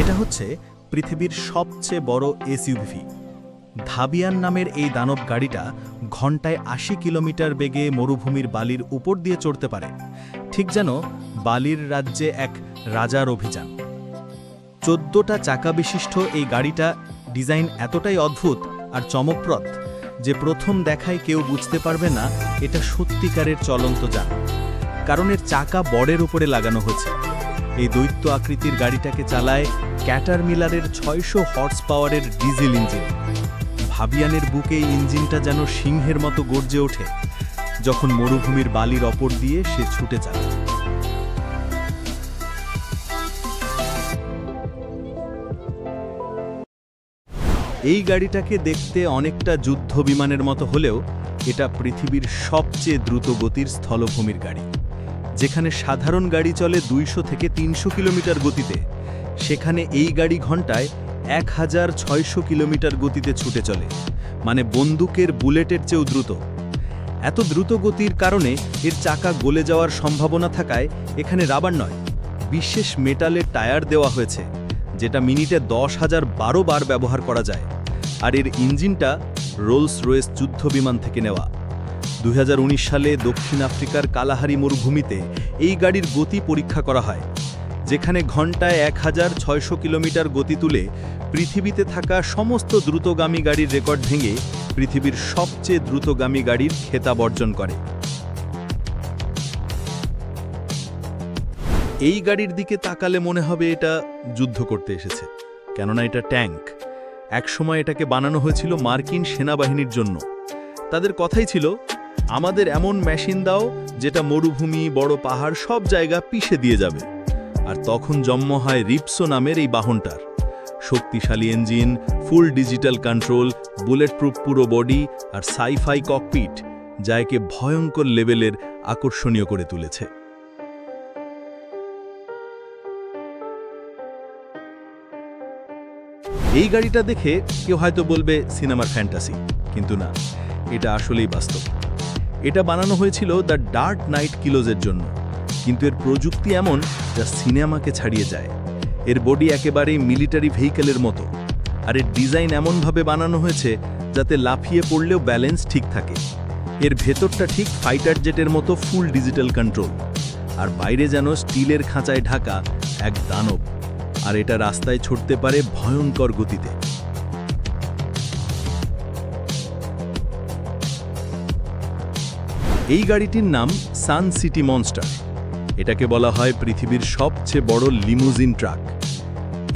এটা হচ্ছে পৃথিবীর সবচেয়ে বড় এসইউভি ধাবিয়ান নামের এই দানব গাড়িটা ঘন্টায় আশি কিলোমিটার বেগে মরুভূমির বালির উপর দিয়ে চড়তে পারে। ঠিক যেন বালির রাজ্যে এক রাজার অভিযান। চোদ্দোটা চাকা বিশিষ্ট এই গাড়িটা ডিজাইন এতটাই অদ্ভুত আর চমকপ্রদ যে প্রথম দেখায় কেউ বুঝতে পারবে না এটা সত্যিকারের চলন্ত যান। কারণ এর চাকা বড়ের উপরে লাগানো হয়েছে। এই দৈত্য আকৃতির গাড়িটাকে চালায় ক্যাটার মিলারের ছয়শো হর্স পাওয়ারের ডিজেল ইঞ্জিন। ভাবিয়ানের বুকে ইঞ্জিনটা যেন সিংহের মতো গর্জে ওঠে, যখন মরুভূমির বালির অপর দিয়ে সে ছুটে চালায়। এই গাড়িটাকে দেখতে অনেকটা যুদ্ধ বিমানের মতো হলেও এটা পৃথিবীর সবচেয়ে দ্রুত গতির স্থলভূমির গাড়ি। যেখানে সাধারণ গাড়ি চলে দুইশো থেকে তিনশো কিলোমিটার গতিতে, সেখানে এই গাড়ি ঘন্টায় এক হাজার ছয়শো কিলোমিটার গতিতে ছুটে চলে মানে বন্দুকের বুলেটের চেয়েও দ্রুত। এত দ্রুত গতির কারণে এর চাকা গলে যাওয়ার সম্ভাবনা থাকায় এখানে রাবার নয়, বিশেষ মেটালের টায়ার দেওয়া হয়েছে, যেটা মিনিটে দশ হাজার বারো বার ব্যবহার করা যায়, আর এর ইঞ্জিনটা রোলস রয়েস যুদ্ধ বিমান থেকে নেওয়া। উনিশ সালে দক্ষিণ আফ্রিকার কালাহারি মরুভূমিতে এই গাড়ির গতি পরীক্ষা করা হয়, যেখানে ঘন্টায় এক হাজার ছয়শো কিলোমিটার গতি তুলে পৃথিবীতে থাকা সমস্ত দ্রুতগামী গাড়ির রেকর্ড ভেঙে পৃথিবীর সবচেয়ে দ্রুতগামী গাড়ির খেতাব অর্জন করে। এই গাড়ির দিকে তাকালে মনে হবে এটা যুদ্ধ করতে এসেছে, কেননা এটা ট্যাঙ্ক। একসময় এটাকে বানানো হয়েছিল মার্কিন সেনাবাহিনীর জন্য। তাদের কথাই ছিল আমাদের এমন মেশিন দাও যেটা মরুভূমি, বড় পাহাড় সব জায়গা পিষে দিয়ে যাবে। আর তখন জন্ম হয় রিপসো নামের এই বাহনটার। শক্তিশালী engine, full digital control bullet proof পুরো বডি আর সাইফাই ককপিট, যা একে ভয়ঙ্কর লেভেলের আকর্ষণীয় করে তুলেছে। এই গাড়িটা দেখে কেউ হয়তো বলবে, সিনেমার ফ্যান্টাসি। কিন্তু না, এটা আসলেই বাস্তব। এটা বানানো হয়েছিল দ্য ডার্ক নাইট কিলোজের জন্য। কিন্তু এর প্রযুক্তি এমন যা সিনেমাকে ছাড়িয়ে যায়। এর বডি একেবারেই মিলিটারি ভেহিকেলের মতো। আর এর ডিজাইন এমনভাবে বানানো হয়েছে যাতে লাফিয়ে পড়লেও ব্যালেন্স ঠিক থাকে। এর ভেতরটা ঠিক ফাইটার জেটের মতো ফুল ডিজিটাল কন্ট্রোল। আর বাইরে যেন স্টিলের খাঁচায় ঢাকা এক দানব। আর এটা রাস্তায় ছুটতে পারে ভয়ঙ্কর গতিতে। এই গাড়িটির নাম সান সিটি মনস্টার। এটাকে বলা হয় পৃথিবীর সবচেয়ে বড় লিমুজিন ট্রাক।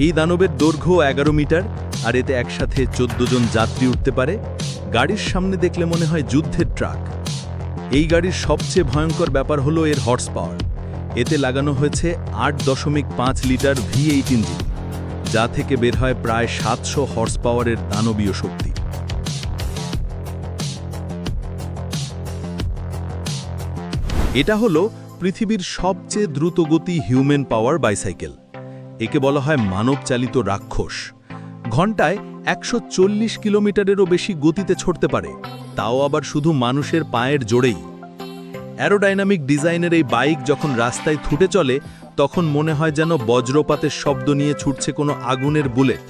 এই দানবের দৈর্ঘ্য এগারো মিটার, আর এতে একসাথে চোদ্দ জন যাত্রী উঠতে পারে। গাড়ির সামনে দেখলে মনে হয় যুদ্ধের ট্রাক। এই গাড়ির সবচেয়ে ভয়ঙ্কর ব্যাপার হলো এর হর্স পাওয়ার এতে লাগানো হয়েছে আট দশমিক পাঁচ লিটার ভি এইট ইঞ্জিন, যা থেকে বের হয় প্রায় সাতশো হর্স পাওয়ারের দানবীয় শক্তি। এটা হলো পৃথিবীর সবচেয়ে দ্রুতগতি হিউম্যান পাওয়ার বাইসাইকেল। একে বলা হয় মানবচালিত রাক্ষস। ঘন্টায় একশো চল্লিশ কিলোমিটারেরও বেশি গতিতে ছড়তে পারে। তাও আবার শুধু মানুষের পায়ের জোরেই। অ্যারোডাইনামিক ডিজাইনের এই বাইক যখন রাস্তায় ছুটে চলে, তখন মনে হয় যেন বজ্রপাতের শব্দ নিয়ে ছুটছে কোনো আগুনের বুলেট।